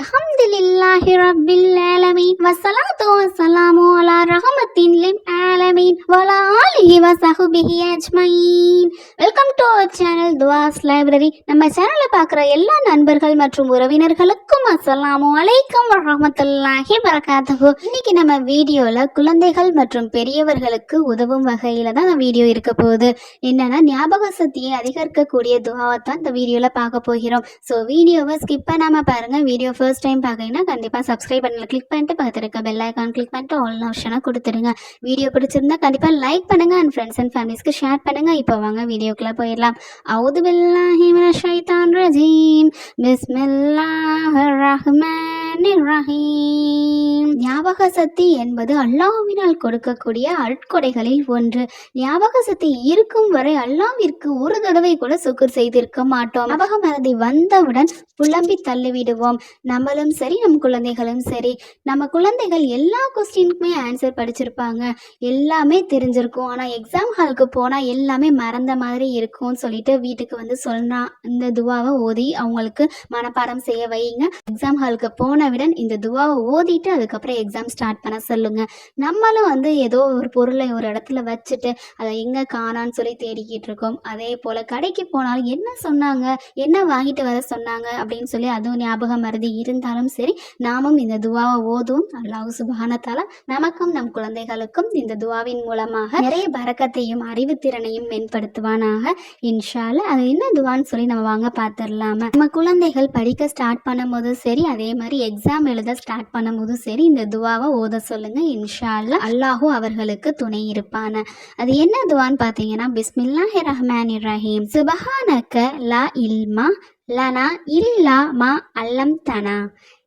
அல்ஹம்துலில்லாஹி ரப்பில் ஆலமீன். வஸ்ஸலாத்து வஸ்ஸலாமு அலா ரஹமத்தின் லில் ஆலமீன். வலா ஆலிஹி வஸஹ்பிஹி அஜ்மஈன் வெல்கம் டு அவர் சேனல் துவாஸ் லைப்ரரி. நம்ம சேனலை பார்க்குற எல்லா நண்பர்கள் மற்றும் உறவினர்களுக்கும் அஸ்ஸலாமு அலைக்கும் ரஹமத்துல்லாஹி வரகாத்துஹு இன்னைக்கு நம்ம வீடியோவில் குழந்தைகள் மற்றும் பெரியவர்களுக்கு உதவும் வகையில் தான் வீடியோ இருக்க போகுது. என்னன்னா ஞாபக சக்தியை அதிகரிக்கக்கூடிய துவாவை தான் இந்த வீடியோவில் பார்க்க போகிறோம். ஸோ வீடியோவை ஸ்கிப் பண்ணாமல் பாருங்கள் வீடியோ ஃபர்ஸ்ட் ஃபர்ஸ்ட் டைம் பார்க்குறீங்கன்னா கண்டிப்பாக சப்ஸ்கிரைப் பண்ணல கிளிக் பண்ணிட்டு பார்த்துருக்க பெல் ஐக்கான் கிளிக் பண்ணிட்டு ஆல் ஆப்ஷனாக கொடுத்துருங்க. வீடியோ பிடிச்சிருந்தா கண்டிப்பாக லைக் பண்ணுங்க அண்ட் ஃப்ரெண்ட்ஸ் அண்ட் ஃபேமிலிஸ்க்கு ஷேர் பண்ணுங்க. இப்போ வாங்க வீடியோக்குள்ளே போயிடலாம். அவுது பில்லாஹி மினஷ் ஷைத்தான் ரஜீம் பிஸ்மில்லாஹிர் ரஹ்மானிர் ரஹீம் ஞாபக சக்தி என்பது அல்லாஹ்வினால் கொடுக்கக்கூடிய அட்கொடைகளில் ஒன்று. ஞாபக சக்தி இருக்கும் வரை அல்லாவிற்கு ஒரு தடவை கூட சுக்குர் செய்திருக்க மாட்டோம். ஞாபக மறதி வந்தவுடன் புலம்பி தள்ளிவிடுவோம். நம்மளும் சரி நம் குழந்தைகளும் சரி. நம்ம குழந்தைகள் எல்லா கொஸ்டினுக்குமே ஆன்சர் படிச்சிருப்பாங்க. எல்லாமே தெரிஞ்சிருக்கும். ஆனால் எக்ஸாம் ஹாலுக்கு போனால் எல்லாமே மறந்த மாதிரி இருக்கும்னு சொல்லிட்டு வீட்டுக்கு வந்து சொன்னா இந்த துவாவை ஓதி அவங்களுக்கு மனப்பாடம் செய்ய வைங்க. எக்ஸாம் ஹாலுக்கு போனவுடன் இந்த துவாவை ஓதிட்டு அதுக்கப்புறம் எக்ஸாம் ஸ்டார்ட் பண்ண சொல்லுங்க. நம்மளும் வந்து ஏதோ ஒரு பொருளை ஒரு இடத்துல வச்சுட்டு அதை எங்கே காணான்னு சொல்லி தேடிக்கிட்டு இருக்கோம். அதே போல் கடைக்கு போனாலும் என்ன சொன்னாங்க? என்ன வாங்கிட்டு வர சொன்னாங்க? அப்படின்னு சொல்லி அதுவும் ஞாபகம் மருதி இருந்தாலும் சரி நாமும் இந்த துவாவை ஓதுவோம். அல்லாஹ் சுபானத்தால நமக்கும் நம் குழந்தைகளுக்கும் இந்த துவாவின் மூலமாக நிறைய பறக்கத்தையும் அறிவுத்திறனையும் மேம்படுத்துவானாக. இன்ஷால அது என்ன துவான்னு சொல்லி நம்ம வாங்க பார்த்துடலாமா நம்ம குழந்தைகள் படிக்க ஸ்டார்ட் பண்ணும்போதும் சரி அதே மாதிரி எக்ஸாம் எக்ஸாம் எழுத ஸ்டார்ட் பண்ணும்போதும் சரி இந்த துவாவை ஓத சொல்லுங்க. இன்ஷால்ல அல்லாஹூ அவர்களுக்கு துணை இருப்பான. அது என்ன துவான்னு பார்த்தீங்கன்னா பிஸ்மில்லாஹி ரஹ்மான் ரஹீம். சுபஹானக்க லா இல்மா லனா இல்லா மா அல்லம் தனா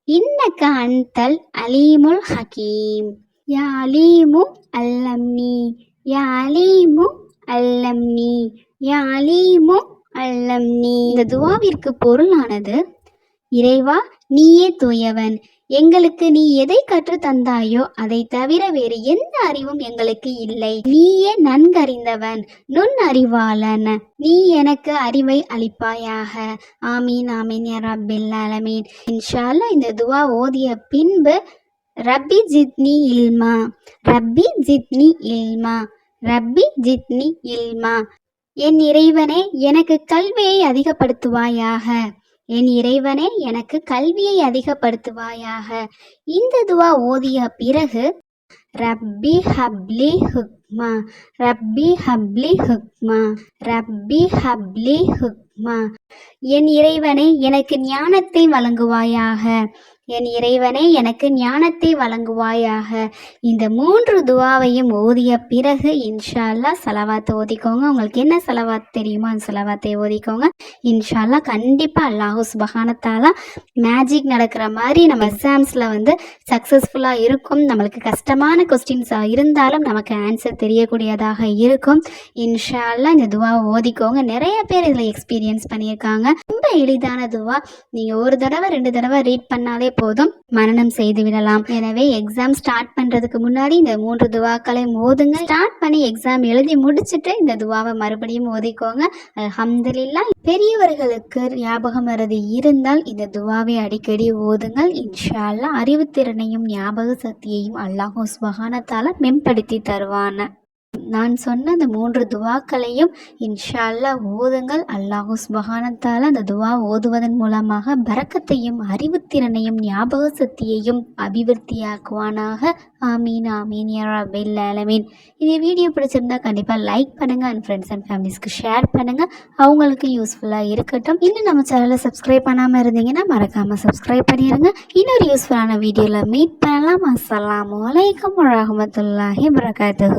இன்னக்க அன்தல் அலீமுல் ஹக்கீம் யா அலீமு அல்லம்னி. யா அலீமு அல்லம்னி. யா அலீமு அல்லம்னி. இந்த துவாவிற்கு பொருளானது இறைவா நீயே தூயவன். எங்களுக்கு நீ எதை கற்று தந்தாயோ அதை தவிர வேறு எந்த அறிவும் எங்களுக்கு இல்லை. நீயே நன்கறிந்தவன் நுண் அறிவாளன் நீ எனக்கு அறிவை அளிப்பாயாக. ஆமீன் ஆமீன் யா அலமீன் ஆலமீன். இன்ஷால்லா இந்த துவா ஓதிய பின்பு ரப்பி ஜித்னி இல்மா. ரப்பி ஜித்னி இல்மா. ரப்பி ஜித்னி இல்மா. என் இறைவனே எனக்கு கல்வியை அதிகப்படுத்துவாயாக. என் இறைவனே எனக்கு கல்வியை அதிகப்படுத்துவாயாக. இந்த துவா ஓதிய பிறகு ரப்பி ஹப்லி ஹுக்மா ரப்பி ஹப்லி ஹுக்மா ரப்பி ஹப்லி ஹுக்மா. என் இறைவனே எனக்கு ஞானத்தை வழங்குவாயாக. என் இறைவனே எனக்கு ஞானத்தை வழங்குவாயாக. இந்த மூன்று துவாவையும் ஓதிய பிறகு இன்ஷா அல்லாஹ் செலவாத்தை ஓதிக்கோங்க. உங்களுக்கு என்ன செலவாத் தெரியுமோ அந்த செலவாத்தை ஓதிக்கோங்க. இன்ஷா அல்லாஹ் கண்டிப்பாக அல்லாஹு சுபஹானத்தாலா மேஜிக் நடக்கிற மாதிரி நம்ம எக்ஸாம்ஸில் வந்து சக்ஸஸ்ஃபுல்லாக இருக்கும். நம்மளுக்கு கஷ்டமான கொஸ்டின்ஸாக இருந்தாலும் நமக்கு ஆன்சர் தெரியக்கூடியதாக இருக்கும். இன்ஷா அல்லாஹ் இந்த துவாவை ஓதிக்கோங்க. நிறைய பேர் இதில் எக்ஸ்பீரியன்ஸ் பண்ணியிருக்காங்க. ரொம்ப எளிதான துவா. நீங்கள் ஒரு தடவை ரெண்டு தடவை ரீட் பண்ணாலே போதும் மரணம் செய்து விடலாம். எனவே எக்ஸாம் ஸ்டார்ட் பண்ணுறதுக்கு முன்னாடி இந்த மூன்று துவாக்களை ஓதுங்க ஸ்டார்ட் பண்ணி எக்ஸாம் எழுதி முடிச்சுட்டு இந்த துவாவை மறுபடியும் ஓதிக்கோங்க அல்ஹம்துலில்லாஹ். பெரியவர்களுக்கு ஞாபகம் மறதி இருந்தால் இந்த துவாவை அடிக்கடி ஓதுங்கள். இன்ஷா அல்லாஹ் அறிவுத்திறனையும் ஞாபக சக்தியையும் அல்லாஹ் சுபஹானத்தால மேம்படுத்தி தருவான. நான் சொன்ன அந்த மூன்று துவாக்களையும் இன்ஷா அல்லாஹ் ஓதுங்கள். அல்லாஹு சுபஹானத்தால அந்த துவா ஓதுவதன் மூலமாக பரக்கத்தையும் அறிவுத்திறனையும் ஞாபக சக்தியையும் அபிவிருத்தியாக்குவானாக. ஆமீன் ஆமீன் யா அலமீன் இந்த வீடியோ பிடிச்சிருந்தா கண்டிப்பாக லைக் பண்ணுங்கள் அண்ட் ஃப்ரெண்ட்ஸ் அண்ட் ஃபேமிலிஸ்க்கு ஷேர் பண்ணுங்கள் அவங்களுக்கு யூஸ்ஃபுல்லாக இருக்கட்டும். இன்னும் நம்ம சேனலை சப்ஸ்கிரைப் பண்ணாமல் இருந்தீங்கன்னா மறக்காமல் சப்ஸ்கிரைப் பண்ணிடுங்க இன்னொரு யூஸ்ஃபுல்லான வீடியோவில் மீட் பண்ணலாம். அஸ்லாம் வலைக்கம் வரமத்துல்லாஹி வரகாத்து